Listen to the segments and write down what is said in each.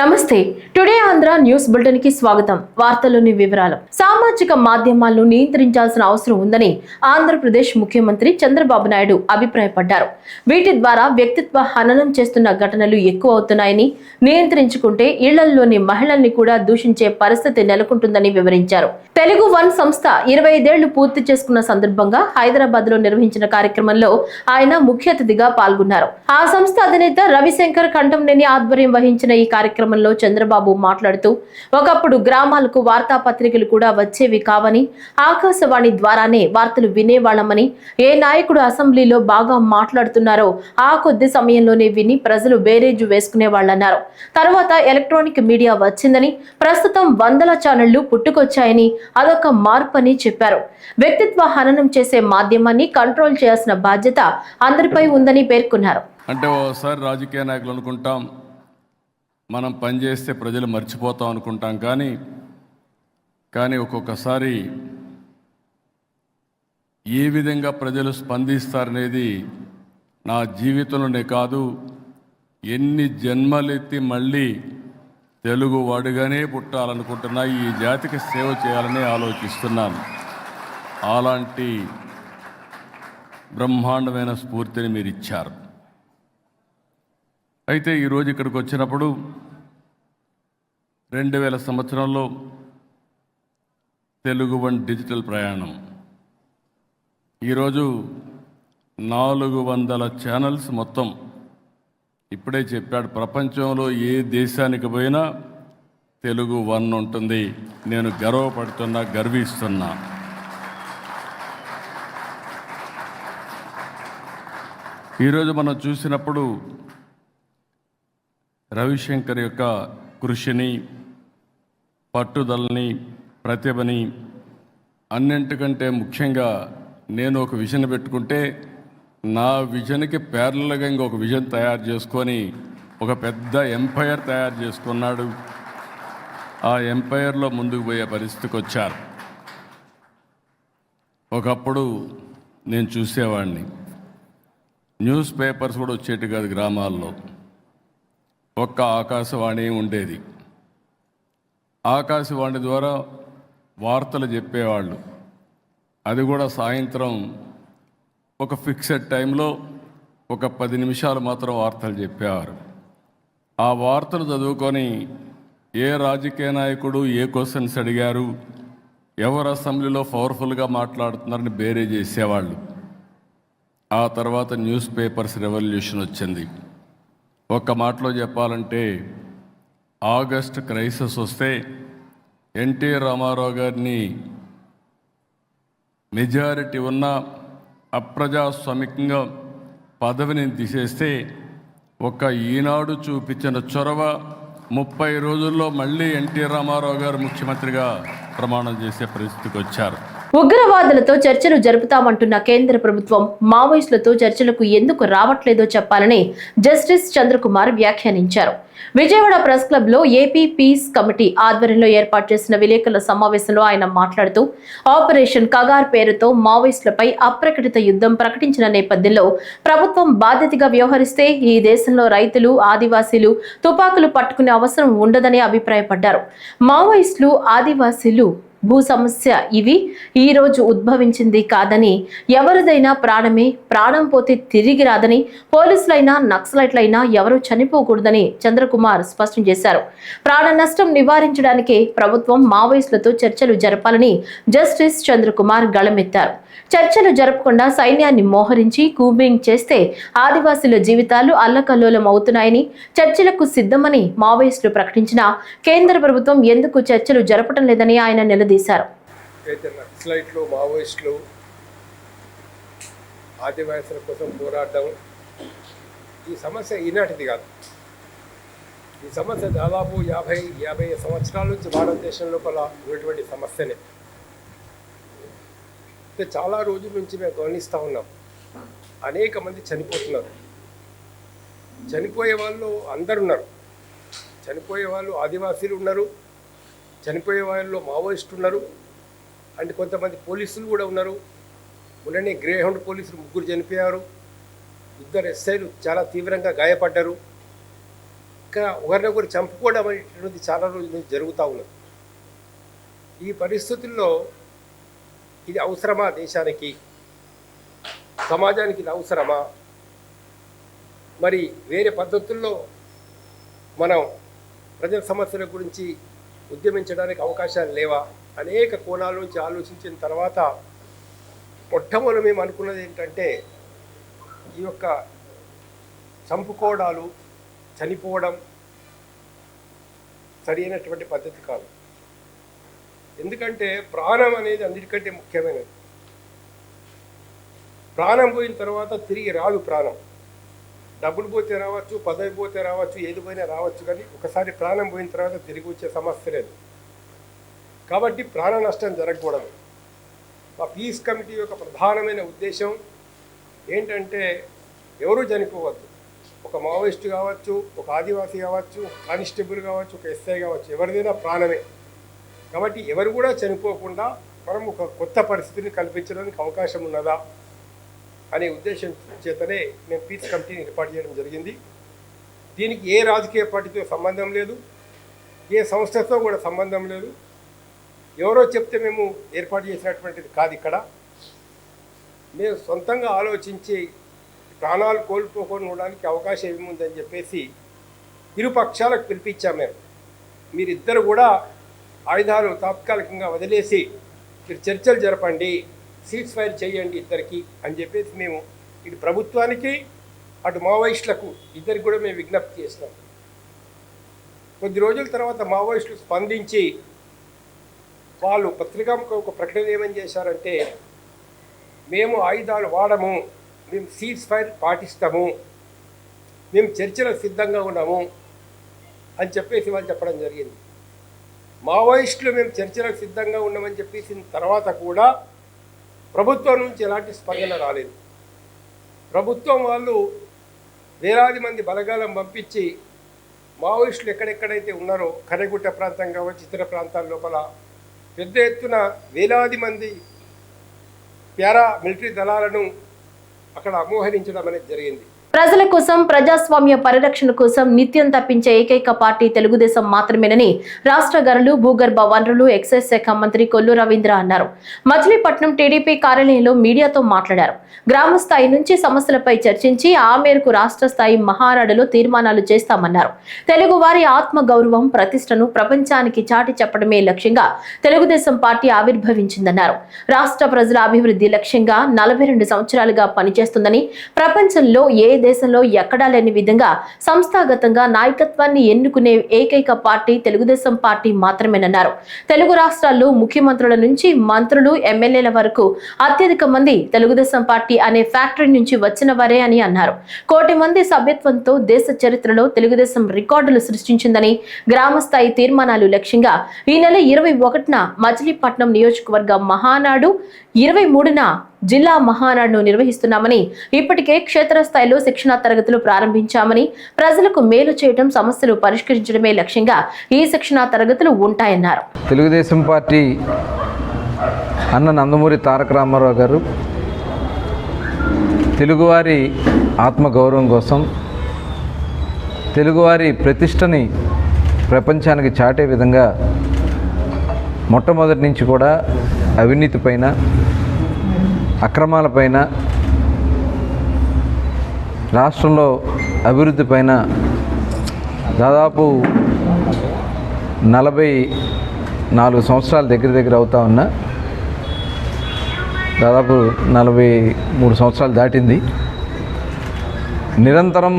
నమస్తే. Today Andhra news బులెటిన్కి స్వాగతం. వార్తల్లోని వివరాలు. సామాజిక మాధ్యమాలను నియంత్రించాల్సిన అవసరం ఉందని ఆంధ్రప్రదేశ్ ముఖ్యమంత్రి చంద్రబాబు నాయుడు అభిప్రాయపడ్డారు. వీటి ద్వారా వ్యక్తిత్వ హననం చేస్తున్న ఘటనలు ఎక్కువ అవుతున్నాయని నియంత్రించుకుంటే ఇళ్ళల్లోని మహిళల్ని కూడా దూషించే పరిస్థితి నెలకొంటుందని వివరించారు. తెలుగు వన్ సంస్థ ఇరవై ఐదేళ్ళు పూర్తి చేసుకున్న సందర్భంగా హైదరాబాద్లో నిర్వహించిన కార్యక్రమంలో ఆయన ముఖ్య అతిథిగా పాల్గొన్నారు. ఆ సంస్థ అధినేత రవిశంకర్ కంఠంనేని ఆధ్వర్యం వహించిన ఈ కార్యక్రమం కార్యక్రమంలో చంద్రబాబు మాట్లాడుతూ ఒకప్పుడు గ్రామాలకు వార్తాపత్రికలు కూడా వచ్చేవి కావని ఆకాశవాణి ద్వారానే వార్తలు వినేవాళ్ళమని ఏ నాయకుడు అసెంబ్లీలో బాగా మాట్లాడుతున్నారో ఆ కొద్ది సమయంలోనే విని ప్రజలు బేరేజు వేసుకునేవాళ్ళన్నారు తర్వాత ఎలక్ట్రానిక్ మీడియా వచ్చిందని ప్రస్తుతం వందల ఛానళ్ళు పుట్టుకొచ్చాయని అదొక మార్పు అని చెప్పారు. వ్యక్తిత్వ హననం చేసే మాధ్యమాన్ని కంట్రోల్ చేయాల్సిన బాధ్యత అందరిపై ఉందని పేర్కొన్నారు. అంటే ఓసారి రాజకీయ నాయకులు అనుకుంటాం మనం పనిచేస్తే ప్రజలు మర్చిపోతాం అనుకుంటాం కానీ కానీ ఒక్కొక్కసారి ఏ విధంగా ప్రజలు స్పందిస్తారనేది నా జీవితంలోనే కాదు ఎన్ని జన్మలెత్తి మళ్ళీ తెలుగు వాడుగానే పుట్టాలనుకుంటున్నా ఈ జాతికి సేవ చేయాలని ఆలోచిస్తున్నాను. అలాంటి బ్రహ్మాండమైన స్ఫూర్తిని మీరు ఇచ్చారు అయితే ఈరోజు ఇక్కడికి వచ్చినప్పుడు రెండు వేల సంవత్సరంలో తెలుగు వన్ డిజిటల్ ప్రయాణం. ఈరోజు నాలుగు వందల ఛానల్స్ మొత్తం ఇప్పుడే చెప్పాడు ప్రపంచంలో ఏ దేశానికి పోయినా తెలుగు వన్ ఉంటుంది. నేను గర్వపడుతున్నా గర్విస్తున్నా. ఈరోజు మనం చూసినప్పుడు రవిశంకర్ యొక్క కృషిని పట్టుదలని ప్రతిభని అన్నింటికంటే ముఖ్యంగా నేను ఒక విజన్ పెట్టుకుంటే నా విజన్కి ప్యారలల్గా ఇంకొక విజన్ తయారు చేసుకొని ఒక పెద్ద ఎంపైర్ తయారు చేసుకున్నాడు. ఆ ఎంపైర్లో ముందుకు పోయే పరిస్థితికి వచ్చారు. ఒకప్పుడు నేను చూసేవాడిని. న్యూస్ పేపర్స్ కూడా వచ్చేటి కాదు గ్రామాల్లో. ఒక్క ఆకాశవాణి ఉండేది. ఆకాశవాణి ద్వారా వార్తలు చెప్పేవాళ్ళు. అది కూడా సాయంత్రం ఒక ఫిక్సెడ్ టైంలో ఒక పది నిమిషాలు మాత్రం వార్తలు చెప్పేవారు. ఆ వార్తలు చదువుకొని ఏ రాజకీయ నాయకుడు ఏ క్వశ్చన్స్ అడిగారు ఎవరు అసెంబ్లీలో పవర్ఫుల్గా మాట్లాడుతున్నారని బేరే చేసేవాళ్ళు. ఆ తర్వాత న్యూస్ పేపర్స్ రెవల్యూషన్ వచ్చింది. ఒక్క మాటలో చెప్పాలంటే ఆగస్ట్ క్రైసిస్ వస్తే ఎన్టీ రామారావు గారిని మెజారిటీ ఉన్న అప్రజాస్వామికంగా పదవిని తీసేస్తే ఒక ఈనాడు చూపించిన చొరవ ముప్పై రోజుల్లో మళ్ళీ ఎన్టీ రామారావు గారు ముఖ్యమంత్రిగా ప్రమాణం చేసే పరిస్థితికి వచ్చారు. ఉగ్రవాదులతో చర్చలు జరుపుతామంటున్న కేంద్ర ప్రభుత్వం మావోయిస్టులతో చర్చలకు ఎందుకు రావట్లేదో చెప్పాలని జస్టిస్ చంద్రకుమార్ వ్యాఖ్యానించారు. విజయవాడ ప్రెస్ క్లబ్లో ఏపీ పీస్ కమిటీ ఆధ్వర్యంలో ఏర్పాటు చేసిన విలేకరుల సమావేశంలో ఆయన మాట్లాడుతూ ఆపరేషన్ కగార్ పేరుతో మావోయిస్టులపై అప్రకటిత యుద్ధం ప్రకటించిన నేపథ్యంలో ప్రభుత్వం బాధ్యతగా వ్యవహరిస్తే ఈ దేశంలో రైతులు ఆదివాసీలు తుపాకులు పట్టుకునే అవసరం ఉండదని అభిప్రాయపడ్డారు. మావోయిస్టులు ఆదివాసీలు భూ సమస్య ఇవి ఈ రోజు ఉద్భవించింది కాదని ఎవరిదైనా ప్రాణమే ప్రాణం పోతే తిరిగి రాదని పోలీసులైనా నక్సలైట్లైనా ఎవరూ చనిపోకూడదని చంద్రకుమార్ స్పష్టం చేశారు. ప్రాణ నష్టం నివారించడానికే ప్రభుత్వం మావోయిస్టులతో చర్చలు జరపాలని జస్టిస్ చంద్రకుమార్ గళమెత్తారు. చర్చలు జరపకుండా సైన్యాన్ని మోహరించి కూబింగ్ చేస్తే ఆదివాసుల జీవితాలు అల్లకల్లోలం అవుతున్నాయని చర్చలకు సిద్ధమని మావోయిస్టులు ప్రకటించినా కేంద్ర ప్రభుత్వం ఎందుకు చర్చలు జరపడం లేదని ఆయన నిలదీశారు. ఆదివాసుల కోసం పోరాడడం ఈ సమస్య ఈనాటిది కాదు. ఈ సమస్య దాదాపు యాభై యాభై సంవత్సరాల నుంచి భారతదేశంలో కల ఉన్నటువంటి సమస్యనే. అయితే చాలా రోజుల నుంచి మేము గమనిస్తూ ఉన్నాం. అనేక మంది చనిపోతున్నారు. చనిపోయే వాళ్ళు అందరు ఉన్నారు చనిపోయే వాళ్ళు ఆదివాసీలు ఉన్నారు. చనిపోయే వాళ్ళు మావోయిస్టులు ఉన్నారు. అండ్ కొంతమంది పోలీసులు కూడా ఉన్నారు. మొన్ననే గ్రే హౌండ్ పోలీసులు ముగ్గురు చనిపోయారు. ఇద్దరు ఎస్ఐలు చాలా తీవ్రంగా గాయపడ్డారు. ఇంకా ఒకరినొకరు చంపుకోవడం అనేటువంటిది చాలా రోజుల నుంచి జరుగుతూ ఉన్నది. ఈ పరిస్థితుల్లో ఇది అవసరమా దేశానికి? సమాజానికి ఇది అవసరమా? మరి వేరే పద్ధతుల్లో మనం ప్రజల సమస్యల గురించి ఉద్యమించడానికి అవకాశాలు లేవా? అనేక కోణాల నుంచి ఆలోచించిన తర్వాత మొట్టమొదటి మేము అనుకున్నది ఏంటంటే ఈ యొక్క చంపుకోవడాలు చనిపోవడం సరైనటువంటి పద్ధతి కాదు. ఎందుకంటే ప్రాణం అనేది అన్నిటికంటే ముఖ్యమైనది. ప్రాణం పోయిన తర్వాత తిరిగి రాదు ప్రాణం. డబ్బులు పోతే రావచ్చు పదవి పోతే రావచ్చు ఏది పోయినా రావచ్చు కానీ ఒకసారి ప్రాణం పోయిన తర్వాత తిరిగి వచ్చే సమస్య లేదు. కాబట్టి ప్రాణ నష్టం జరగకూడదు. మా పీస్ కమిటీ యొక్క ప్రధానమైన ఉద్దేశం ఏంటంటే ఎవరూ చనిపోవద్దు. ఒక మావోయిస్ట్ కావచ్చు ఒక ఆదివాసీ కావచ్చు ఒక కానిస్టేబుల్ కావచ్చు ఒక ఎస్ఐ కావచ్చు ఎవరిదైనా ప్రాణమే. కాబట్టి ఎవరు కూడా చనిపోకుండా మనం ఒక కొత్త పరిస్థితిని కల్పించడానికి అవకాశం ఉన్నదా అనే ఉద్దేశం చేతనే మేము పీస్ కమిటీని ఏర్పాటు చేయడం జరిగింది. దీనికి ఏ రాజకీయ పార్టీతో సంబంధం లేదు ఏ సంస్థతో కూడా సంబంధం లేదు. ఎవరో చెప్తే మేము ఏర్పాటు చేసినటువంటిది కాదు ఇక్కడ. మేము సొంతంగా ఆలోచించి ప్రాణాలు కోల్పోకుండా ఉండడానికి అవకాశం ఏముందని చెప్పేసి ఇరు పక్షాలకు పిలిపించాం మేము. మీరిద్దరు కూడా ఆయుధాలు తాత్కాలికంగా వదిలేసి మీరు చర్చలు జరపండి సీట్స్ ఫైర్ చేయండి ఇద్దరికి అని చెప్పేసి మేము ఇటు ప్రభుత్వానికి అటు మావోయిస్టులకు ఇద్దరికి కూడా మేము విజ్ఞప్తి చేసినాం కొద్ది రోజుల తర్వాత మావోయిస్టులు స్పందించి వాళ్ళు పత్రికాముఖ ఒక ప్రకటన ఏమని చేశారంటే మేము ఆయుధాలు వాడము మేము సీజ్ ఫైర్ పాటిస్తాము మేము చర్చలకు సిద్ధంగా ఉన్నాము అని చెప్పేసి వాళ్ళు చెప్పడం జరిగింది. మావోయిస్టులు మేము చర్చలకు సిద్ధంగా ఉన్నామని చెప్పేసిన తర్వాత కూడా ప్రభుత్వం నుంచి ఎలాంటి స్పందన రాలేదు. ప్రభుత్వం వాళ్ళు వేలాది మంది బలగాలను పంపించి మావోయిస్టులు ఎక్కడెక్కడైతే ఉన్నారో కరెగుట్ట ప్రాంతం కావచ్చు ఇతర ప్రాంతాల లోపల పెద్ద ఎత్తున వేలాది మంది పారా మిలిటరీ దళాలను అక్కడ అమోహరించడం అనేది జరిగింది. ప్రజల కోసం ప్రజాస్వామ్య పరిరక్షణ కోసం నిత్యం తప్పించే ఏకైక పార్టీ తెలుగుదేశం మాత్రమేనని రాష్ట్ర గనులు భూగర్భ వనరులు ఎక్సైజ్ శాఖ మంత్రి కొల్లు రవీంద్ర అన్నారు. మచిలీపట్నం టీడీపీ కార్యాలయంలో మీడియాతో మాట్లాడారు. గ్రామ స్థాయి నుంచి సమస్యలపై చర్చించి ఆ మేరకు రాష్ట్ర స్థాయి మహానాడులో తీర్మానాలు చేస్తామన్నారు. తెలుగు వారి ఆత్మ గౌరవం ప్రతిష్టను ప్రపంచానికి చాటి చెప్పడమే లక్ష్యంగా తెలుగుదేశం పార్టీ ఆవిర్భవించిందన్నారు. రాష్ట్ర ప్రజల అభివృద్ధి లక్ష్యంగా నలభై రెండు సంవత్సరాలుగా పనిచేస్తుందని ప్రపంచంలో ఏ దేశంలో ఎక్కడా లేని విధంగా సంస్థాగతంగా నాయకత్వాన్ని ఎన్నుకునే ఏకైక పార్టీ తెలుగుదేశం పార్టీ మాత్రమేనన్నారు. తెలుగు రాష్ట్రాల్లో ముఖ్యమంత్రుల నుంచి మంత్రులు ఎమ్మెల్యేల వరకు అత్యధిక మంది తెలుగుదేశం పార్టీ అనే ఫ్యాక్టరీ నుంచి వచ్చిన వారే అని అన్నారు. కోటి మంది సభ్యత్వంతో దేశ చరిత్రలో తెలుగుదేశం రికార్డులు సృష్టించిందని గ్రామ స్థాయి తీర్మానాలు లక్ష్యంగా ఈ నెల ఇరవై ఒకటిన మచిలీపట్నం నియోజకవర్గ మహానాడు ఇరవై మూడున జిల్లా మహానాడును నిర్వహిస్తున్నామని ఇప్పటికే క్షేత్రస్థాయిలో శిక్షణా తరగతులు ప్రారంభించామని ప్రజలకు మేలు చేయడం సమస్యలు పరిష్కరించడమే లక్ష్యంగా ఈ శిక్షణా తరగతులు ఉంటాయన్నారు. తెలుగుదేశం పార్టీ అన్న నందమూరి తారక రామారావు గారు తెలుగువారి ఆత్మగౌరవం కోసం తెలుగువారి ప్రతిష్టని ప్రపంచానికి చాటే విధంగా మొట్టమొదటి నుంచి కూడా అవినీతి పైన అక్రమాలపైన రాష్ట్రంలో అభివృద్ధి పైన దాదాపు నలభై నాలుగు సంవత్సరాల దగ్గర దగ్గర అవుతా ఉన్నా దాదాపు నలభై మూడు సంవత్సరాలు దాటింది. నిరంతరం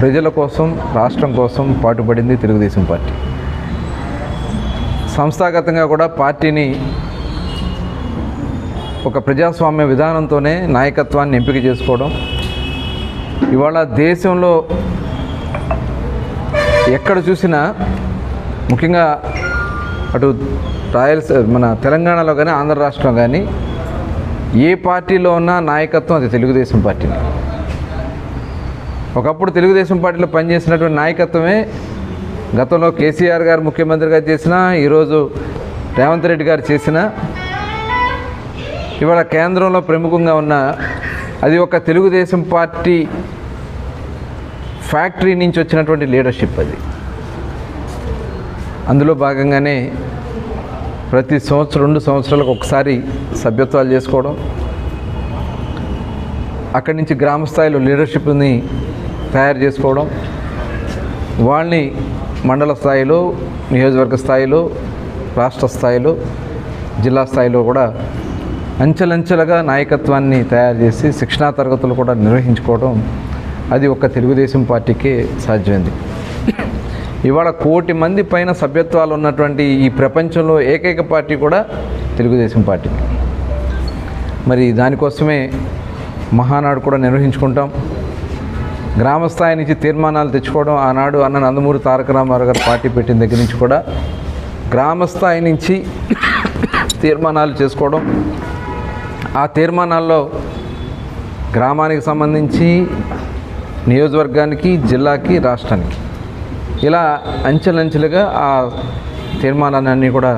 ప్రజల కోసం రాష్ట్రం కోసం పాటుపడింది తెలుగుదేశం పార్టీ. సంస్థాగతంగా కూడా పార్టీని ఒక ప్రజాస్వామ్య విధానంతోనే నాయకత్వాన్ని ఎంపిక చేసుకోవడం. ఇవాళ దేశంలో ఎక్కడ చూసినా ముఖ్యంగా అటు రాయల్స్ మన తెలంగాణలో కానీ ఆంధ్ర రాష్ట్రం కానీ ఏ పార్టీలో ఉన్నా నాయకత్వం అది తెలుగుదేశం పార్టీని. ఒకప్పుడు తెలుగుదేశం పార్టీలో పనిచేసినటువంటి నాయకత్వమే గతంలో కేసీఆర్ గారు ముఖ్యమంత్రిగా చేసిన ఈరోజు రేవంత్ రెడ్డి గారు చేసిన ఇవాళ కేంద్రంలో ప్రముఖంగా ఉన్న అది ఒక తెలుగుదేశం పార్టీ ఫ్యాక్టరీ నుంచి వచ్చినటువంటి లీడర్షిప్ అది. అందులో భాగంగానే ప్రతి సంవత్సరం రెండు సంవత్సరాలకు ఒకసారి సభ్యత్వాలు చేసుకోవడం అక్కడి నుంచి గ్రామ స్థాయిలో లీడర్షిప్ని తయారు చేసుకోవడం వాళ్ళని మండల స్థాయిలో నియోజకవర్గ స్థాయిలో రాష్ట్ర స్థాయిలో జిల్లా స్థాయిలో కూడా అంచెలంచెలుగా నాయకత్వాన్ని తయారు చేసి శిక్షణా తరగతులు కూడా నిర్వహించుకోవడం అది ఒక తెలుగుదేశం పార్టీకే సాధ్యమైంది. ఇవాళ కోటి మంది పైన సభ్యత్వాలు ఉన్నటువంటి ఈ ప్రపంచంలో ఏకైక పార్టీ కూడా తెలుగుదేశం పార్టీ. మరి దానికోసమే మహానాడు కూడా నిర్వహించుకుంటాం. గ్రామ స్థాయి నుంచి తీర్మానాలు తెచ్చుకోవడం ఆనాడు అన్న నందమూరి తారక రామారావు గారు పార్టీ పెట్టిన దగ్గర నుంచి కూడా గ్రామ స్థాయి నుంచి తీర్మానాలు చేసుకోవడం ఆ తీర్మానాల్లో గ్రామానికి సంబంధించి నియోజకవర్గానికి జిల్లాకి రాష్ట్రానికి ఇలా అంచెలంచెలుగా ఆ తీర్మానాలన్నీ కూడా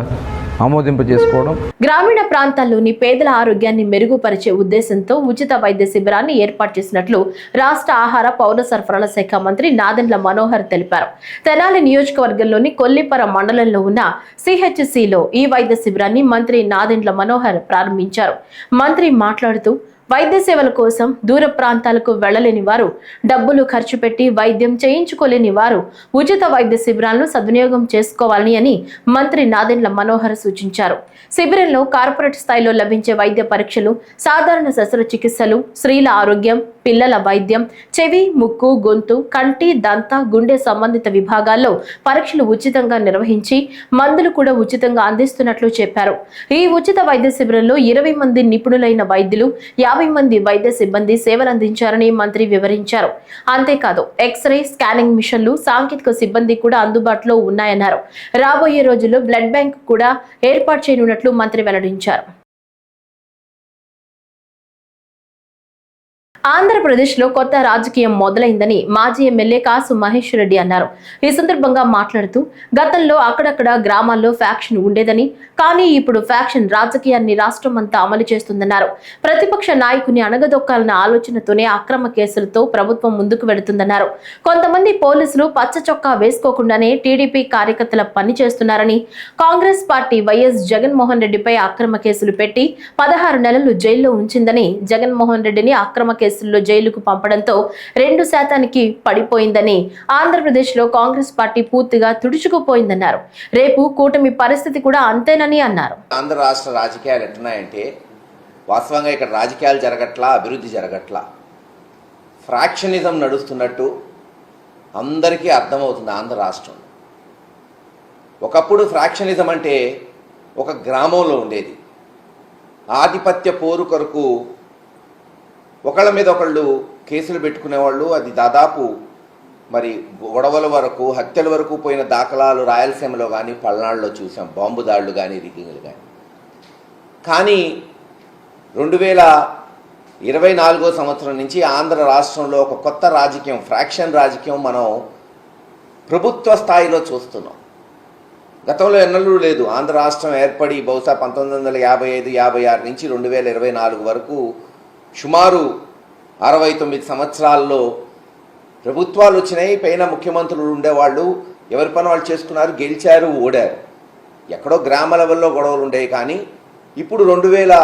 ఆమోదింప చేసుకోవడం. గ్రామీణ ప్రాంతాల్లోని పేదల ఆరోగ్యాన్ని మెరుగుపరిచే ఉద్దేశంతో ఉచిత వైద్య శిబిరాన్ని ఏర్పాటు చేసినట్లు రాష్ట్ర ఆహార పౌర సరఫరాల శాఖ మంత్రి నాదెండ్ల మనోహర్ తెలిపారు. తెనాలి నియోజకవర్గంలోని కొల్లిపర మండలంలో ఉన్న సిహెచ్సిలో ఈ వైద్య శిబిరాన్ని మంత్రి నాదెండ్ల మనోహర్ ప్రారంభించారు. మంత్రి మాట్లాడుతూ వైద్య సేవల కోసం దూర ప్రాంతాలకు వెళ్ళలేని వారు డబ్బులు ఖర్చు పెట్టి వైద్యం చేయించుకోలేని వారు ఉచిత వైద్య శిబిరాలను సద్వినియోగం చేసుకోవాలని అని మంత్రి నాదెండ్ల మనోహర్ సూచించారు. శిబిరంలో కార్పొరేట్ స్థాయిలో లభించే వైద్య పరీక్షలు సాధారణ శస్త్రచికిత్సలు స్త్రీల ఆరోగ్యం పిల్లల వైద్యం చెవి ముక్కు గొంతు కంటి దంత గుండె సంబంధిత విభాగాల్లో పరీక్షలు ఉచితంగా నిర్వహించి మందులు కూడా ఉచితంగా అందిస్తున్నట్లు చెప్పారు. ఈ ఉచిత వైద్య శిబిరంలో ఇరవై మంది నిపుణులైన వైద్యులు యాభై మంది వైద్య సిబ్బంది సేవలందించారని మంత్రి వివరించారు. అంతేకాదు ఎక్స్రే స్కానింగ్ మిషన్లు సాంకేతిక సిబ్బంది కూడా అందుబాటులో ఉన్నాయన్నారు. రాబోయే రోజుల్లో బ్లడ్ బ్యాంక్ కూడా ఏర్పాటు చేయనున్నట్లు మంత్రి వెల్లడించారు. ఆంధ్రప్రదేశ్లో కొత్త రాజకీయం మొదలైందని మాజీ ఎమ్మెల్యే కాసు మహేష్ రెడ్డి అన్నారు. ఈ సందర్భంగా మాట్లాడుతూ గతంలో అక్కడక్కడ గ్రామాల్లో ఫ్యాక్షన్ ఉండేదని కానీ ఇప్పుడు ఫ్యాక్షన్ రాజకీయాన్ని రాష్ట్రం అంతా అమలు చేస్తుందన్నారు. ప్రతిపక్ష నాయకుని అణగదొక్కాలన్న ఆలోచనతోనే అక్రమ కేసులతో ప్రభుత్వం ముందుకు వెళుతుందన్నారు. కొంతమంది పోలీసులు పచ్చ చొక్కా వేసుకోకుండానే టీడీపీ కార్యకర్తల పని చేస్తున్నారని కాంగ్రెస్ పార్టీ వైఎస్ జగన్మోహన్ రెడ్డిపై అక్రమ కేసులు పెట్టి పదహారు నెలలు జైల్లో ఉంచిందని జగన్మోహన్ రెడ్డిని అక్రమ కేసు కేసుల్లో జైలుకు పంపడంతో రెండు శాతానికి పడిపోయిందని ఆంధ్రప్రదేశ్లో కాంగ్రెస్ పార్టీ పూర్తిగా తుడుచుకుపోయిందన్నారు. రేపు కూటమి పరిస్థితి కూడా అంతేనని అన్నారు. ఆంధ్ర రాష్ట్ర రాజకీయాలు ఎట్లున్నాయంటే వాస్తవంగా ఇక్కడ రాజకీయాలు జరగట్లా అభివృద్ధి జరగట్లా. ఫ్రాక్షనిజం నడుస్తున్నట్టు అందరికీ అర్థమవుతుంది ఆంధ్ర రాష్ట్రం. ఒకప్పుడు ఫ్రాక్షనిజం అంటే ఒక గ్రామంలో ఉండేది. ఆధిపత్య పోరు కొరకు ఒకళ్ళ మీద ఒకళ్ళు కేసులు పెట్టుకునేవాళ్ళు. అది దాదాపు మరి గొడవల వరకు హత్యల వరకు పోయిన దాఖలాలు రాయలసీమలో కానీ పల్నాడులో చూసాం. బాంబు దాడులు కానీ రిగ్గింగ్లు కానీ కానీ రెండు వేల ఇరవై నాలుగో సంవత్సరం నుంచి ఆంధ్ర రాష్ట్రంలో ఒక కొత్త రాజకీయం ఫ్రాక్షన్ రాజకీయం మనం ప్రభుత్వ స్థాయిలో చూస్తున్నాం. గతంలో ఎన్నడూ లేదు. ఆంధ్ర రాష్ట్రం ఏర్పడి బహుశా పంతొమ్మిది వందల యాభై ఐదు యాభై ఆరు నుంచి రెండు వేల ఇరవై నాలుగు వరకు సుమారు అరవై తొమ్మిది సంవత్సరాల్లో ప్రభుత్వాలు వచ్చినాయి పైన ముఖ్యమంత్రులు ఉండేవాళ్ళు ఎవరి పని వాళ్ళు చేసుకున్నారు గెలిచారు ఓడారు. ఎక్కడో గ్రామ లెవెల్లో గొడవలు ఉండేవి కానీ ఇప్పుడు రెండు వేల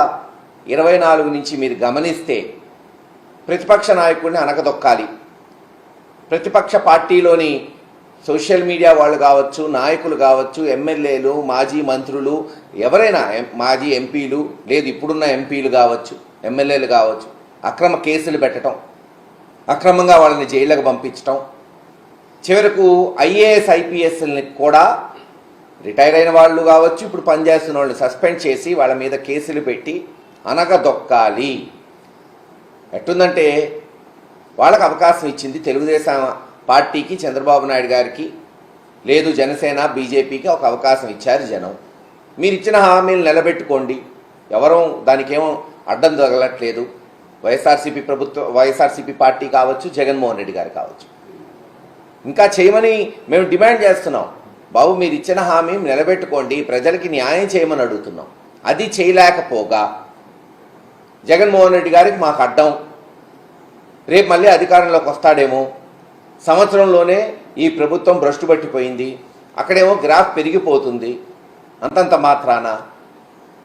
ఇరవై నాలుగు నుంచి మీరు గమనిస్తే ప్రతిపక్ష నాయకుడిని అనకదొక్కాలి ప్రతిపక్ష పార్టీలోని సోషల్ మీడియా వాళ్ళు కావచ్చు నాయకులు కావచ్చు ఎమ్మెల్యేలు మాజీ మంత్రులు ఎవరైనా ఎం- మాజీ ఎంపీలు లేదు ఇప్పుడున్న ఎంపీలు కావచ్చు ఎమ్మెల్యేలు కావచ్చు అక్రమ కేసులు పెట్టడం అక్రమంగా వాళ్ళని జైళ్ళకు పంపించటం. చివరకు ఐఏఎస్ ఐపీఎస్ని కూడా రిటైర్ అయిన వాళ్ళు కావచ్చు ఇప్పుడు పనిచేస్తున్న వాళ్ళని సస్పెండ్ చేసి వాళ్ళ మీద కేసులు పెట్టి అనగదొక్కాలి. ఎట్టుందంటే వాళ్ళకి అవకాశం ఇచ్చింది తెలుగుదేశం పార్టీకి చంద్రబాబు నాయుడు గారికి. లేదు జనసేన బీజేపీకి ఒక అవకాశం ఇచ్చారు జనం. మీరు ఇచ్చిన హామీలు నిలబెట్టుకోండి. ఎవరూ దానికేమో అడ్డం తగలట్లేదు వైఎస్ఆర్సీపీ ప్రభుత్వం వైఎస్ఆర్సీపీ పార్టీ కావచ్చు జగన్మోహన్ రెడ్డి గారు కావచ్చు. ఇంకా చేయమని మేము డిమాండ్ చేస్తున్నాం. బాబు మీరు ఇచ్చిన హామీ నిలబెట్టుకోండి. ప్రజలకి న్యాయం చేయమని అడుగుతున్నాం. అది చేయలేకపోగా జగన్మోహన్ రెడ్డి గారికి మాకు అడ్డం. రేపు మళ్ళీ అధికారంలోకి వస్తాడేమో. సంవత్సరంలోనే ఈ ప్రభుత్వం భ్రష్టు పట్టిపోయింది. అక్కడేమో గ్రాఫ్ పెరిగిపోతుంది. అంతంత మాత్రాన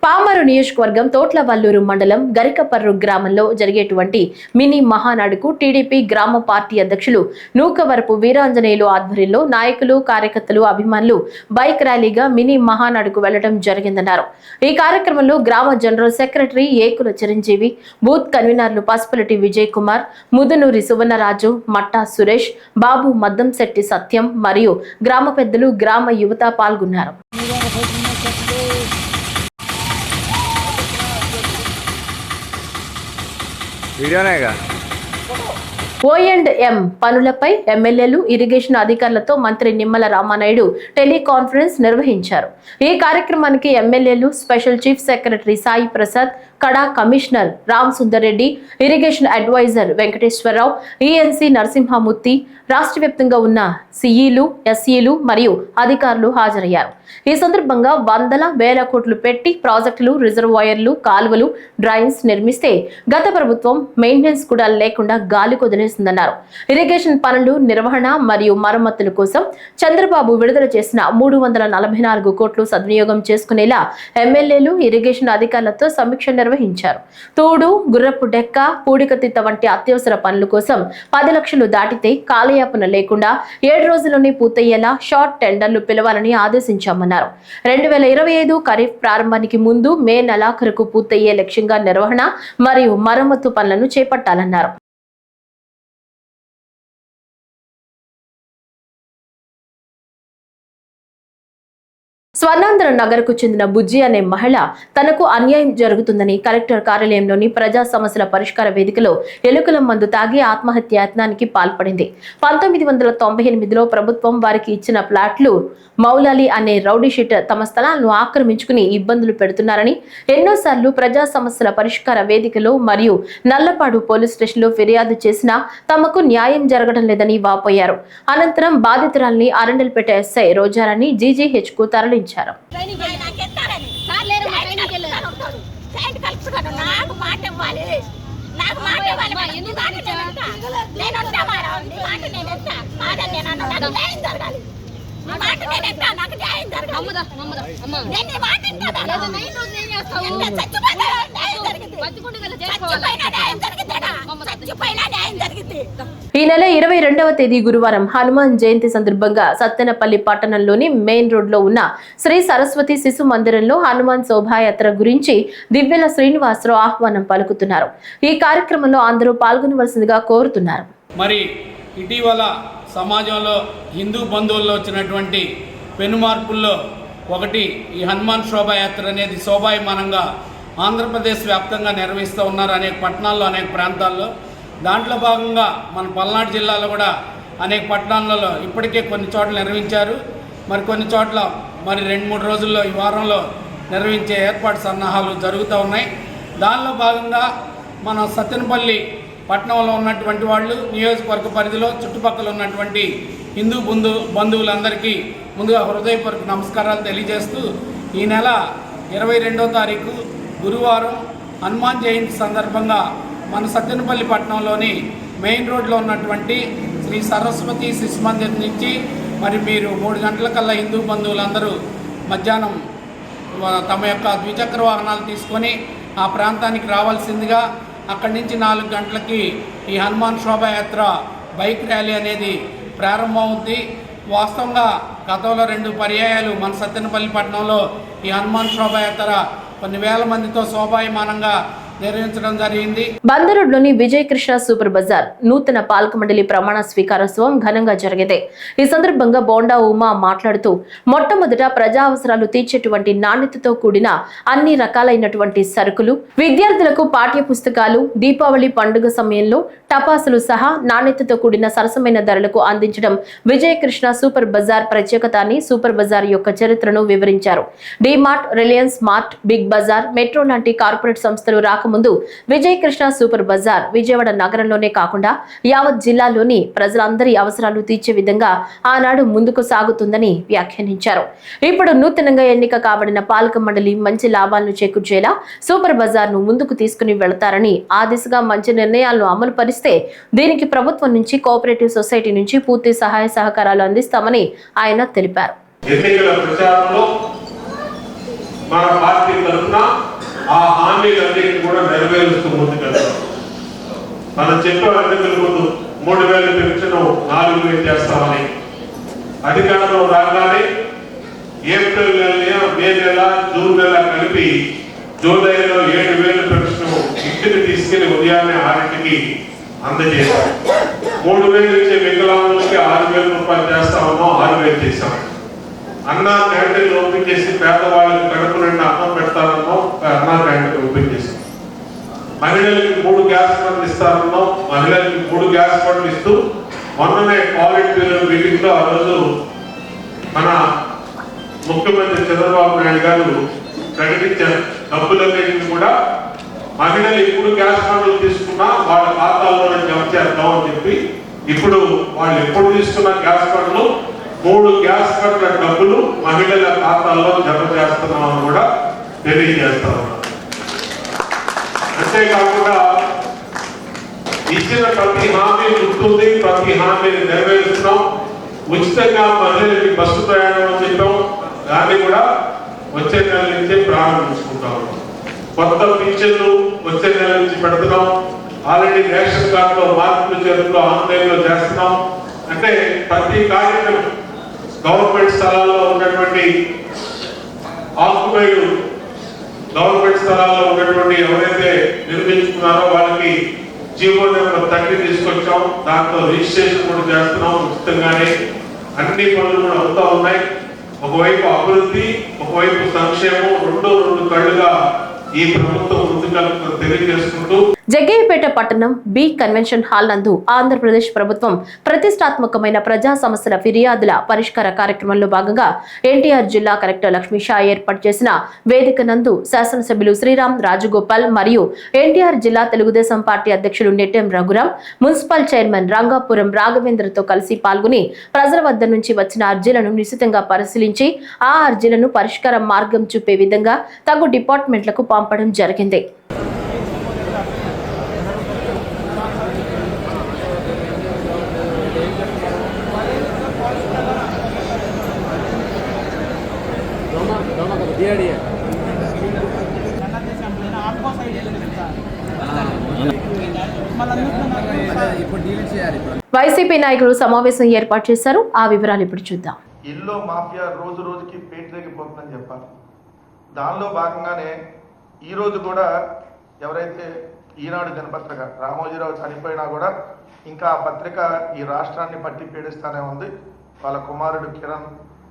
పామరు నియోజకవర్గం తోట్లవల్లూరు మండలం గరికపర్రు గ్రామంలో జరిగేటువంటి మినీ మహానాడుకు టీడీపీ గ్రామ పార్టీ అధ్యక్షులు నూకవరపు వీరాంజనేయులు ఆధ్వర్యంలో నాయకులు కార్యకర్తలు అభిమానులు బైక్ ర్యాలీగా మినీ మహానాడుకు వెళ్ళడం జరిగిందన్నారు. ఈ కార్యక్రమంలో గ్రామ general secretary Ekula Chiranjeevi booth కన్వీనర్లు పసుపులటి విజయ్ కుమార్ ముదునూరి సువర్ణరాజు మట్టా సురేష్ బాబు మద్దంశెట్టి సత్యం మరియు గ్రామ పెద్దలు గ్రామ యువత పాల్గొన్నారు. వీడియోనేగా? ఓ అండ్ ఎం పనులపై ఎమ్మెల్యేలు ఇరిగేషన్ అధికారులతో మంత్రి నిమ్మల రామానాయుడు టెలికాన్ఫరెన్స్ నిర్వహించారు. ఈ కార్యక్రమానికి ఎమ్మెల్యేలు special chief secretary Sai Prasad CADA commissioner Ram Sundar Reddy irrigation advisor Venkateswararao ENC Narasimhamurthy రాష్ట్ర వ్యాప్తంగా ఉన్న సిఈలు ఎస్ఈలు మరియు అధికారులు హాజరయ్యారు. ఈ సందర్భంగా వందల వేల కోట్లు పెట్టి ప్రాజెక్టులు రిజర్వాయర్లు కాలువలు డ్రైన్స్ నిర్మిస్తే గత ప్రభుత్వం మెయింటెనెన్స్ కూడా లేకుండా గాలి కుదిలేసిందన్నారు. ఇరిగేషన్ పనులు నిర్వహణ మరియు మరమ్మతుల కోసం చంద్రబాబు విడుదల చేసిన మూడు వందల నలభై నాలుగు కోట్లు సద్వినియోగం చేసుకునేలా ఎమ్మెల్యేలు ఇరిగేషన్ అధికారులతో సమీక్ష నిర్వహించారు. తోడు గుర్రపు డెక్క పూడికతిత్త వంటి అత్యవసర పనుల కోసం పది లక్షలు దాటితే కాలయాపన లేకుండా ఏడు రోజుల్లోనే పూర్తయ్యేలా షార్ట్ టెండర్లు పిలవాలని ఆదేశించామన్నారు. రెండు వేల ఇరవై ఐదు ఖరీఫ్ ప్రారంభానికి ముందు మే నెలాఖరుకు పూర్తయ్యే లక్ష్యంగా నిర్వహణ మరియు మరమ్మతు పనులను చేపట్టాలన్నారు. స్వర్ణాంధ్ర నగర్కు చెందిన బుజ్జి అనే మహిళ తనకు అన్యాయం జరుగుతుందని కలెక్టర్ కార్యాలయంలోని ప్రజా సమస్యల పరిష్కార వేదికలో ఎలుకల మందు తాగి ఆత్మహత్య యత్నానికి పాల్పడింది. పంతొమ్మిది వందల తొంభై ఎనిమిదిలో ప్రభుత్వం వారికి ఇచ్చిన ప్లాట్లు మౌలాలి అనే రౌడీ షీటర్ తమ స్థలాలను ఆక్రమించుకుని ఇబ్బందులు పెడుతున్నారని ఎన్నోసార్లు ప్రజా సమస్యల పరిష్కార వేదికలో మరియు నల్లపాడు పోలీస్ స్టేషన్లో ఫిర్యాదు చేసినా తమకు న్యాయం జరగడం లేదని వాపోయారు. అనంతరం బాధితురాల్ని అరండల్పేట ఎస్ఐ రోజారాన్ని జీజీహెచ్కు తరలించారు. సార్ లేరు మా ట్రైనింగ్కి వెళ్ళారు. సైడ్ కలుపుతున్నాను నాకు మాట ఇవ్వాలి నాకు మాట ఇవ్వాలి మేడం. నీ మాట నేను ఈ నెల ఇరవై రెండవ తేదీ గురువారం హనుమాన్ జయంతి సందర్భంగా సత్తెనపల్లి పట్టణంలోని మెయిన్ రోడ్లో ఉన్న శ్రీ సరస్వతి శిశు మందిరంలో హనుమాన్ శోభాయాత్ర గురించి దివ్యల శ్రీనివాసరావు ఆహ్వానం పలుకుతున్నారు. ఈ కార్యక్రమంలో అందరూ పాల్గొనవలసిందిగా కోరుతున్నారు. మరి ఇటీవల సమాజంలో హిందూ బంధువుల్లో వచ్చినటువంటి పెనుమార్పుల్లో ఒకటి ఈ హనుమాన్ శోభాయాత్ర అనేది శోభాయమానంగా ఆంధ్రప్రదేశ్ వ్యాప్తంగా నిర్వహిస్తూ ఉన్నారు అనేక పట్టణాల్లో అనేక ప్రాంతాల్లో. దాంట్లో భాగంగా మన పల్నాడు జిల్లాలో కూడా అనేక పట్టణాలలో ఇప్పటికే కొన్ని చోట్ల నిర్వహించారు. మరి కొన్ని చోట్ల మరి రెండు మూడు రోజుల్లో ఈ వారంలో నిర్వహించే ఏర్పాటు సన్నాహాలు జరుగుతూ ఉన్నాయి. దానిలో భాగంగా మన సత్యనపల్లి పట్టణంలో ఉన్నటువంటి వాళ్ళు నియోజకవర్గ పరిధిలో చుట్టుపక్కల ఉన్నటువంటి హిందూ బంధు బంధువులందరికీ ముందుగా హృదయపూర్వక నమస్కారాలు తెలియజేస్తూ ఈ నెల ఇరవై రెండో తారీఖు గురువారం హనుమాన్ జయంతి సందర్భంగా మన సత్తెనపల్లి పట్టణంలోని మెయిన్ రోడ్లో ఉన్నటువంటి శ్రీ సరస్వతి శిశు మందిర్ నుంచి మరి మీరు మూడు గంటలకల్లా హిందూ బంధువులందరూ మధ్యాహ్నం తమ యొక్క ద్విచక్ర వాహనాలు తీసుకొని ఆ ప్రాంతానికి రావాల్సిందిగా అక్కడి నుంచి నాలుగు గంటలకి ఈ హనుమాన్ శోభాయాత్ర బైక్ ర్యాలీ అనేది ప్రారంభమవుద్ది. వాస్తవంగా గతంలో రెండు పర్యాయాలు మన సత్తెనపల్లి పట్టణంలో ఈ హనుమాన్ శోభాయాత్ర కొన్ని వేల మందితో శోభాయమానంగా నిర్వహించడం జరిగింది. బందరుడ్లోని కృష్ణ సూపర్ బజార్ నూతన పాలక మండలి ప్రమాణ స్వీకారోత్సవం ఘనంగా జరిగింది. ఈ సందర్భంగా బోండా ఉమా మాట్లాడుతూ మొట్టమొదట ప్రజా అవసరాలు తీర్చేటువంటి నాణ్యతతో కూడిన అన్ని రకాలైనటువంటి సరుకులు విద్యార్థులకు పాఠ్య పుస్తకాలు దీపావళి పండుగ సమయంలో టపాసులు సహా నాణ్యతతో కూడిన సరసమైన ధరలకు అందించడం విజయ కృష్ణ సూపర్ బజార్ ప్రత్యేకత అని సూపర్ బజార్ యొక్క చరిత్రను వివరించారు. DMart Reliance Mart Big Bazaar Metro లాంటి కార్పొరేట్ సంస్థలు రాక రాకముందు విజయకృష్ణ సూపర్ బజార్ విజయవాడ నగరంలోనే కాకుండా యావత్ జిల్లాలోని ప్రజలందరి అవసరాలు తీర్చే విధంగా ఆనాడు ముందుకు సాగుతుందని వ్యాఖ్యానించారు. ఇప్పుడు నూతనంగా ఎన్నిక కాబడిన పాలక మండలి మంచి లాభాలను చేకూర్చేలా సూపర్ బజార్ను ముందుకు తీసుకుని వెళతారని ఆ దిశగా మంచి నిర్ణయాలను అమలు పరిస్తే దీనికి ప్రభుత్వం నుంచి కోఆపరేటివ్ సొసైటీ నుంచి పూర్తి సహాయ సహకారాలు అందిస్తామని ఆయన తెలిపారు. ఎన్నికల ప్రచారంలో మన పార్టీ తరఫున ఆ హామీలన్నింటినీ కూడా నెరవేరుస్తూ ముందుకెళ్తాం మనం చెప్పాం ఎన్నికల ముందు మూడు వేలు పెన్షన్ నాలుగు వేలు చేస్తామని అధికారంలో రాగానే ఏప్రిల్ నెల మే నెల జూన్ నెల కలిపి జూలైలో ఏడు వేలు పెన్షన్ ఇంటికి తీసుకెళ్ళి ఉదయాన్నే ఆరింటికి అందజేశాం. మూడు వేలు ఇచ్చే వికలాంగులకి ఆరు వేల రూపాయలు చేస్తామో ఆరు వేలు చేశాము అన్నా క్యాంటీన్ ఓపెన్ చేసి పేదవాళ్ళకి కడుపు నిండా అన్నం పెడతారన్నో అన్నా క్యాంటీన్ ఓపెన్ చేసి మహిళలకి మూడు గ్యాస్ బండ్లు ఇస్తారన్నో మహిళలకి మూడు గ్యాస్ బండ్లు ఇస్తూ మొన్ననే క్వాలిటీ పీరియడ్ మీటింగ్లో ఆ రోజు మన ముఖ్యమంత్రి చంద్రబాబు నాయుడు గారు ప్రకటించారు. డబ్బులన్నింటినీ కూడా మహిళలు ఇప్పుడు గ్యాస్ బండ్లు తీసుకున్నా వాళ్ళ ఖాతాల్లోనే జమ చేద్దాం అని చెప్పి ఇప్పుడు వాళ్ళు ఎప్పుడు తీసుకున్న గ్యాస్ బండ్లు మూడు గ్యాస్ కట్ల డబ్బులు మహిళల ఖాతాల్లో జమ చేస్తున్నామని కూడా తెలియజేస్తా. ఉన్నాం అంతేకాకుండా ఇచ్చిన ప్రతి హామీ గుర్తుంది ప్రతి హామీని నెరవేరుస్తున్నాం ఉచితంగా మహిళలకి బస్సు ప్రయాణం అని చెప్పాం దాన్ని కూడా వచ్చే నెల నుంచి ప్రారంభించుకుంటాం. కొత్త పింఛన్లు వచ్చే నెల నుంచి పెడుతున్నాం. ఆల్రెడీ రేషన్ కార్డులో మార్పులు చేతుల్లో ఆన్లైన్లో చేస్తున్నాం. అంటే ప్రతి కార్యక్రమం గవర్నమెంట్ స్థలాల్లో ఉన్నటువంటి ఆక్యుపైడ్ గవర్నమెంట్ స్థలాల్లో ఉన్నటువంటి ఎవరైతే నిర్మించుకున్నారో వాళ్ళకి జీవో నెంబర్ థర్టీ తీసుకొచ్చాం. దాంట్లో రిజిస్ట్రేషన్ కూడా చేస్తున్నాం. ఉచితంగానే అన్ని పనులు కూడా అవుతా ఉన్నాయి. ఒకవైపు అభివృద్ధి ఒకవైపు సంక్షేమం రెండు రెండు కళ్ళుగా ఈ ప్రభుత్వం ముందుకెళ్తుందని తెలియజేసుకుంటూ జగ్గయ్యపేట పట్టణం బి కన్వెన్షన్ హాల్ నందు ఆంధ్రప్రదేశ్ ప్రభుత్వం ప్రతిష్టాత్మకమైన ప్రజా సమస్యల ఫిర్యాదుల పరిష్కార కార్యక్రమంలో భాగంగా ఎన్టీఆర్ జిల్లా కలెక్టర్ లక్ష్మీ షా ఏర్పాటు చేసిన వేదిక నందు శాసనసభ్యులు శ్రీరామ్ రాజగోపాల్ మరియు ఎన్టీఆర్ జిల్లా తెలుగుదేశం పార్టీ అధ్యక్షులు నెట్టెం రఘురాం మున్సిపల్ చైర్మన్ రంగాపురం రాఘవేంద్రతో కలిసి పాల్గొని ప్రజల వద్ద నుంచి వచ్చిన అర్జీలను నిశితంగా పరిశీలించి ఆ అర్జీలను పరిష్కార మార్గం చూపే విధంగా తగు డిపార్ట్మెంట్లకు పంపడం జరిగింది. వైసీపీ నాయకులు సమావేశం ఏర్పాటు చేశారు. ఆ వివరాలు ఇప్పుడు చూద్దాం. ఇల్లు మాఫియా రోజు రోజుకి పేటరేగిపోతుందని చెప్పాలి దానిలో భాగంగానే ఈరోజు కూడా ఎవరైతే ఈనాడు దినపత్రిక రామోజీరావు చనిపోయినా కూడా ఇంకా ఆ పత్రిక ఈ రాష్ట్రాన్ని పట్టి పీడిస్తానే ఉంది. వాళ్ళ కుమారుడు కిరణ్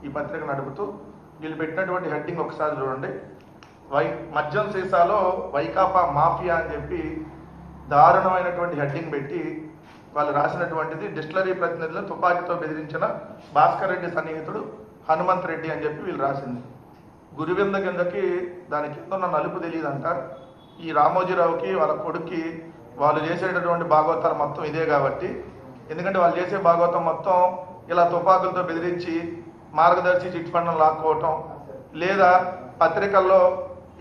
ఈ పత్రిక నడుపుతూ వీళ్ళు పెట్టినటువంటి హెడ్డింగ్ ఒకసారి చూడండి. వై మద్యం సీసాలో వైకాపా మాఫియా అని చెప్పి దారుణమైనటువంటి హెడ్డింగ్ పెట్టి వాళ్ళు రాసినటువంటిది డిస్టిలరీ ప్రతినిధులను తుపాకీతో బెదిరించిన భాస్కర్ రెడ్డి సన్నిహితుడు హనుమంత్ రెడ్డి అని చెప్పి వీళ్ళు రాసింది. గురువింద కిందకి దాని కింద ఉన్న నలుపు తెలియదంట ఈ రామోజీరావుకి వాళ్ళ కొడుక్కి వాళ్ళు చేసేటటువంటి భాగవతాలు మొత్తం ఇదే కాబట్టి. ఎందుకంటే వాళ్ళు చేసే భాగవతం మొత్తం ఇలా తుపాకులతో బెదిరించి మార్గదర్శి చిట్ ఫండ్ను లాక్కోవటం లేదా పత్రికల్లో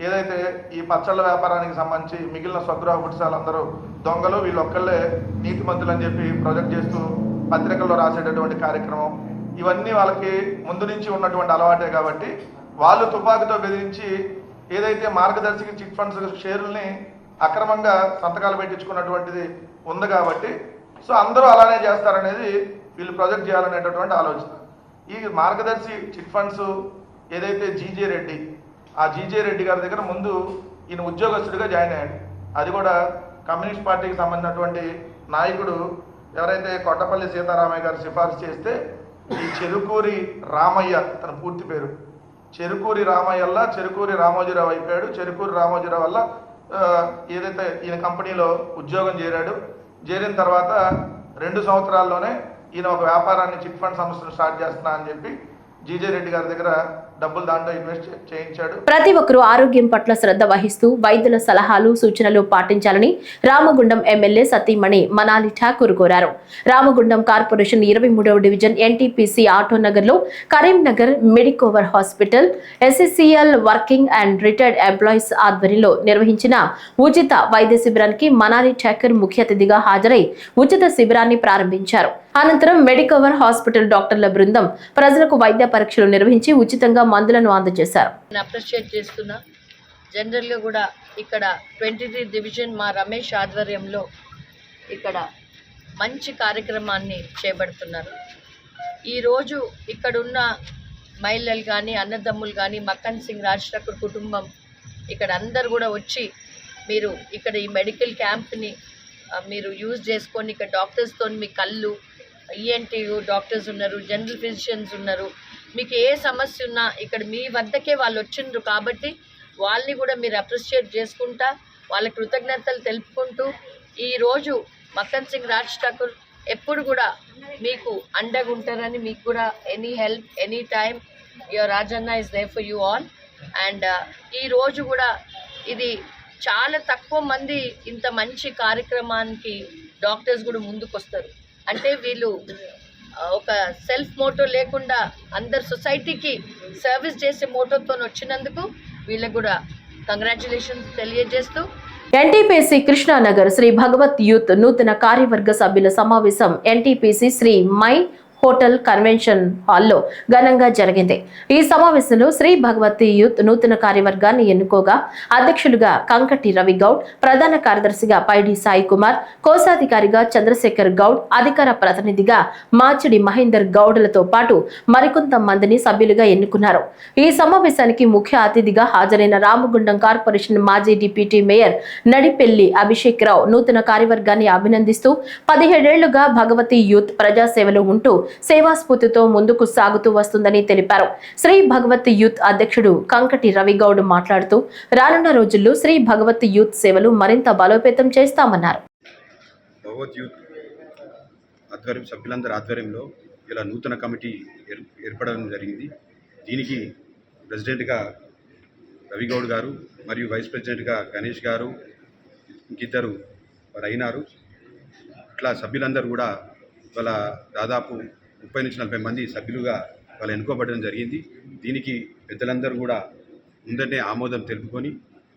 ఏదైతే ఈ పచ్చళ్ళ వ్యాపారానికి సంబంధించి మిగిలిన స్వగృహ అందరూ దొంగలు వీళ్ళు ఒక్కళ్ళే నీతిమంతులు అని చెప్పి ప్రొజెక్ట్ చేస్తూ పత్రికల్లో రాసేటటువంటి కార్యక్రమం ఇవన్నీ వాళ్ళకి ముందు నుంచి ఉన్నటువంటి అలవాటే కాబట్టి వాళ్ళు తుపాకీతో బెదిరించి ఏదైతే మార్గదర్శికి చిట్ ఫండ్స్ షేర్లని అక్రమంగా సంతకాలు పెట్టించుకున్నటువంటిది ఉంది కాబట్టి సో అందరూ అలానే చేస్తారనేది వీళ్ళు ప్రొజెక్ట్ చేయాలనేటటువంటి ఆలోచన. ఈ మార్గదర్శి చిట్ ఫండ్స్ ఏదైతే జీజే రెడ్డి ఆ జీజే రెడ్డి గారి దగ్గర ముందు ఈయన ఉద్యోగస్తుడిగా జాయిన్ అయ్యాడు. అది కూడా కమ్యూనిస్ట్ పార్టీకి సంబంధించినటువంటి నాయకుడు ఎవరైతే కొట్టపల్లి సీతారామయ్య గారు సిఫార్సు చేస్తే ఈ చెరుకూరి రామయ్య తన పూర్తి పేరు. చెరుకూరి రామయ్యల్లా చెరుకూరి రామోజీరావు అయిపోయాడు. చెరుకూరి రామోజీరావు వల్ల ఏదైతే ఈయన కంపెనీలో ఉద్యోగం చేరాడు. చేరిన తర్వాత రెండు సంవత్సరాల్లోనే ఈయన ఒక వ్యాపారాన్ని చిట్ ఫండ్ సంస్థను స్టార్ట్ చేస్తున్నా అని చెప్పి జీజే రెడ్డి గారి దగ్గర డబ్బులు దాంట్లో ఇన్వెస్ట్ చేయించాడు. ప్రతి ఒక్కరూ ఆరోగ్యం పట్ల శ్రద్ధ వహిస్తూ వైద్యుల సలహాలు సూచనలు పాటించాలని రామగుండం ఎమ్మెల్యే సతీమణి మనాలి ఠాకూర్ కోరారు. రామగుండం కార్పొరేషన్ ఇరవై మూడవ division NTPC ఆటోనగర్లో Karimnagar Medicover hospital SSCL working and retired employees ఆధ్వర్యంలో నిర్వహించిన ఉచిత వైద్య శిబిరానికి మనాలి ఠాకూర్ ముఖ్య అతిథిగా హాజరై ఉచిత శిబిరాన్ని ప్రారంభించారు. అనంతరం మెడికవర్ హాస్పిటల్ డాక్టర్ల బృందం ప్రజలకు వైద్య పరీక్షలు నిర్వహించి ఉచితంగా మందులను అందజేశారు. నేను అప్రిషియేట్ చేస్తున్నా. జనరల్గా కూడా ఇక్కడ ట్వంటీ త్రీ డివిజన్ మా రమేష్ ఆధ్వర్యంలో ఇక్కడ మంచి కార్యక్రమాన్ని చేపడుతున్నారు. ఈరోజు ఇక్కడున్న మహిళలు కానీ అన్నదమ్ములు కానీ మక్కన్ సింగ్ రాజ్ ఠాకూర్ కుటుంబం ఇక్కడ అందరు కూడా వచ్చి మీరు ఇక్కడ ఈ మెడికల్ క్యాంప్ని మీరు యూజ్ చేసుకొని ఇక్కడ డాక్టర్స్తో మీ కళ్ళు ఈఎన్టీ డాక్టర్స్ ఉన్నారు జనరల్ ఫిజిషియన్స్ ఉన్నారు. మీకు ఏ సమస్య ఉన్నా ఇక్కడ మీ వద్దకే వాళ్ళు వచ్చిండ్రు కాబట్టి వాళ్ళని కూడా మీరు అప్రిషియేట్ చేసుకుంటా వాళ్ళ కృతజ్ఞతలు తెలుపుకుంటూ ఈరోజు మక్కన్ సింగ్ రాజ్ ఠాకూర్ ఎప్పుడు కూడా మీకు అండగా ఉంటారని మీకు కూడా any help any time your Rajanna is there for you all and ఈరోజు కూడా ఇది చాలా తక్కువ మంది ఇంత మంచి కార్యక్రమానికి డాక్టర్స్ కూడా ముందుకు వస్తారు అంటే వీళ్ళు ఒక సెల్ఫ్ మోటో లేకుండా అందరు సొసైటీకి సర్వీస్ చేసే మోటోతో వచ్చినందుకు వీళ్ళకు కూడా కంగ్రాచులేషన్స్ తెలియజేస్తూ ఎన్టీపీసీ కృష్ణానగర్ శ్రీ భగవత్ యూత్ నూతన కార్యవర్గ సభ్యుల సమావేశం NTPC Shri my hotel convention హాల్లో ఘనంగా జరిగింది. ఈ సమావేశంలో శ్రీ భగవతి యూత్ నూతన కార్యవర్గాన్ని ఎన్నుకోగా అధ్యక్షులుగా కంకటి రవి గౌడ్ ప్రధాన కార్యదర్శిగా పైడి సాయి కుమార్ కోశాధికారిగా చంద్రశేఖర్ గౌడ్ అధికార ప్రతినిధిగా మాచిడి మహేందర్ గౌడ్లతో పాటు మరికొంత మందిని సభ్యులుగా ఎన్నుకున్నారు. ఈ సమావేశానికి ముఖ్య అతిథిగా హాజరైన రామగుండం కార్పొరేషన్ మాజీ డిప్యూటీ మేయర్ నడిపెల్లి అభిషేక్ రావు నూతన కార్యవర్గాన్ని అభినందిస్తూ పదిహేడేళ్ళుగా భగవతి యూత్ ప్రజాసేవలో ఉంటూ సేవాస్ఫూర్తితో ముందుకు సాగుతూ వస్తుందని తెలిపారు. శ్రీ భగవత్ యూత్ అధ్యక్షుడు కంకటి రవిగౌడ్ మాట్లాడుతూ రానున్న రోజుల్లో శ్రీ భగవత్ యూత్ సేవలు మరింత బలోపేతం చేస్తామన్నారు. భగవత్ యూత్ ఆధ్వర్యం సభ్యులందరి ఆధ్వర్యంలో ఇలా నూతన కమిటీ ఏర్ ఏర్పడడం జరిగింది. దీనికి ప్రెసిడెంట్గా రవిగౌడ్ గారు మరియు వైస్ ప్రెసిడెంట్గా గణేష్ గారు ఇంకిద్దరు వారు అయినారు. ఇట్లా సభ్యులందరూ కూడా ఇవాళ దాదాపు ముప్పై నుంచి నలభై మంది సభ్యులుగా వాళ్ళు ఎన్నుకోబడడం జరిగింది. దీనికి పెద్దలందరూ కూడా ముందరనే ఆమోదం తెలుపుకొని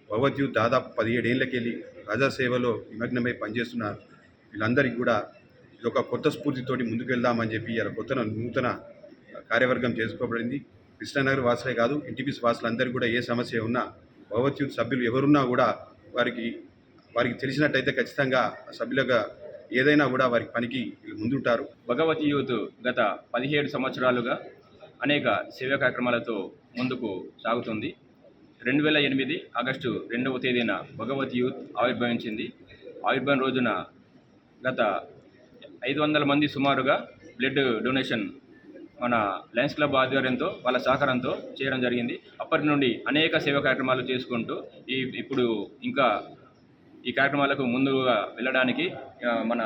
భగవత్ యూత్ దాదాపు పదిహేడేళ్ళకెళ్ళి ప్రజాసేవలో నిమగ్నమై పనిచేస్తున్నారు. వీళ్ళందరికీ కూడా ఇది ఒక కొత్త స్ఫూర్తితోటి ముందుకెళ్దామని చెప్పి ఇలా కొత్త నూతన కార్యవర్గం చేసుకోబడింది. కృష్ణానగర్ వాసులే కాదు ఎన్టీపీసీ వాసులందరికీ కూడా ఏ సమస్య ఉన్నా భగవత్ యూత్ సభ్యులు ఎవరున్నా కూడా వారికి వారికి తెలిసినట్టయితే ఖచ్చితంగా సభ్యులుగా ఏదైనా కూడా వారికి పనికి ముందుంటారు. భగవతి యూత్ గత పదిహేడు సంవత్సరాలుగా అనేక సేవా కార్యక్రమాలతో ముందుకు సాగుతుంది. రెండు వేల ఎనిమిది ఆగస్టు రెండవ తేదీన భగవతి యూత్ ఆవిర్భవించింది. ఆవిర్భావం రోజున గత ఐదు వందల మంది సుమారుగా బ్లడ్ డొనేషన్ మన లయన్స్ క్లబ్ ఆధ్వర్యంతో వాళ్ళ సహకారంతో చేయడం జరిగింది. అప్పటి నుండి అనేక సేవా కార్యక్రమాలు చేసుకుంటూ ఈ ఇప్పుడు ఇంకా ఈ కార్యక్రమాలకు ముందుగా వెళ్ళడానికి మన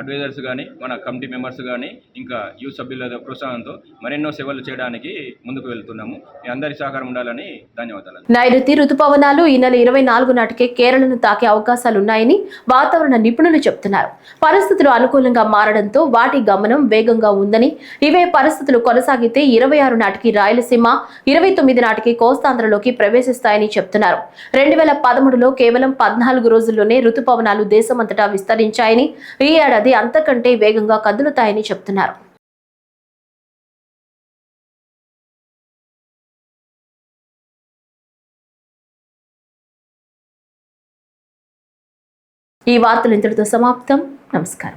అడ్వైజర్స్ కానీ మన కమిటీ మెంబర్స్ కానీ ఇంకా యూత్ సభ్యుల ప్రోత్సాహంతో మరెన్నో సేవలు చేయడానికి ముందుకు వెళ్తున్నాము. అందరి సహకారం ఉండాలని ధన్యవాదాలు. నైరుతి రుతుపవనాలు ఈ నెల ఇరవై నాలుగు నాటికే కేరళను తాకే అవకాశాలు ఉన్నాయని వాతావరణ నిపుణులు చెబుతున్నారు పరిస్థితులు అనుకూలంగా మారడంతో వాటి గమనం వేగంగా ఉందని ఇవే పరిస్థితులు కొనసాగితే ఇరవై ఆరు నాటికి రాయలసీమ ఇరవై తొమ్మిది నాటికి కోస్తాంధ్రలోకి ప్రవేశిస్తాయని చెప్తున్నారు. రెండు వేల పదమూడులో కేవలం పద్నాలుగు రోజుల్లోనే రుతుపవనాలు దేశమంతటా విస్తరించాయని ఈ ఏడాది అంతకంటే వేగంగా కదులుతాయని చెప్తున్నారు. ఈ వార్తలు ఇంతటితో సమాప్తం. నమస్కారం.